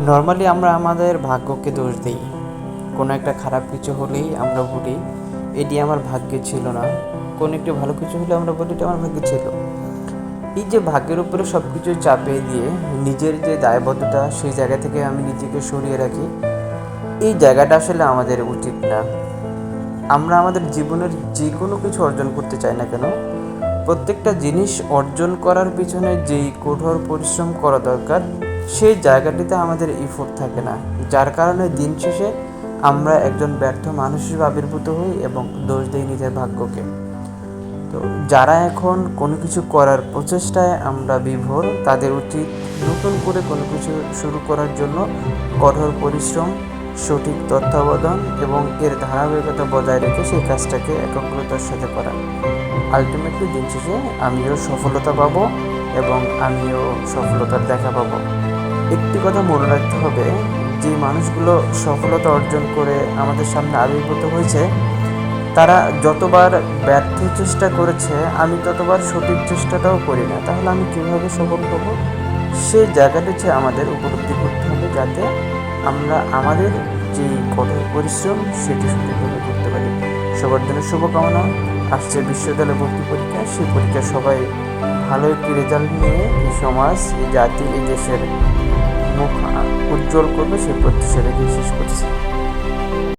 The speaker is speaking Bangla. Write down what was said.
নর্মালি আমরা আমাদের ভাগ্যকে দোষ দিই। কোনো একটা খারাপ কিছু হলেই আমরা বলি, এটি আমার ভাগ্যে ছিল না। কোনো একটু ভালো কিছু হলে আমরা বলি, এটা আমার ভাগ্যে ছিল। এই যে ভাগ্যের উপরে সব কিছু চাপিয়ে দিয়ে নিজের যে দায়বদ্ধতা, সেই জায়গা থেকে আমি নিজেকে সরিয়ে রাখি। এই জায়গাটা আসলে আমাদের উচিত না। আমরা আমাদের জীবনের যে কোনো কিছু অর্জন করতে চাই না কেন, প্রত্যেকটা জিনিস অর্জন করার পিছনে যেই কঠোর পরিশ্রম করা দরকার সেই জায়গাটিতে আমাদের ইফোর্ট থাকে না। যার কারণে দিন শেষে আমরা একজন ব্যর্থ মানুষ হিসেবে আবির্ভূত হই এবং দোষ দিই নিজের ভাগ্যকে। তো যারা এখন কোনো কিছু করার প্রচেষ্টায় আমরা বিভোর, তাদের উচিত নতুন করে কোনো কিছু শুরু করার জন্য কঠোর পরিশ্রম, সঠিক তত্ত্বাবধান এবং এর ধারাবাহিকতা বজায় রেখে সেই কাজটাকে একাগ্রতার সাথে করা। আলটিমেটলি দিন শেষে আমিও সফলতা পাবো এবং আমিও সফলতার দেখা পাবো। একটি কথা মনে রাখতে হবে, যে মানুষগুলো সফলতা অর্জন করে আমাদের সামনে আবির্ভূত হয়েছে, তারা যতবার ব্যর্থ চেষ্টা করেছে, আমি ততবার সঠিক চেষ্টাটাও করি না। তাহলে আমি কীভাবে সফল হব? সেই জায়গাটা হচ্ছে আমাদের উপলব্ধি করতে হবে, যাতে আমরা আমাদের যে কঠোর পরিশ্রম, সেটি সঠিকভাবে করতে পারি। সবার জন্য শুভকামনা। আসছে বিশ্ববিদ্যালয় ভর্তি পরীক্ষা। সেই পরীক্ষা সবাই ভালো একটি রেজাল্ট নিয়ে এই সমাজ, এই জাতি, এই দেশের মুখ উজ্জ্বল করবে সেই প্রত্যাশা রেখে শেষ করছি।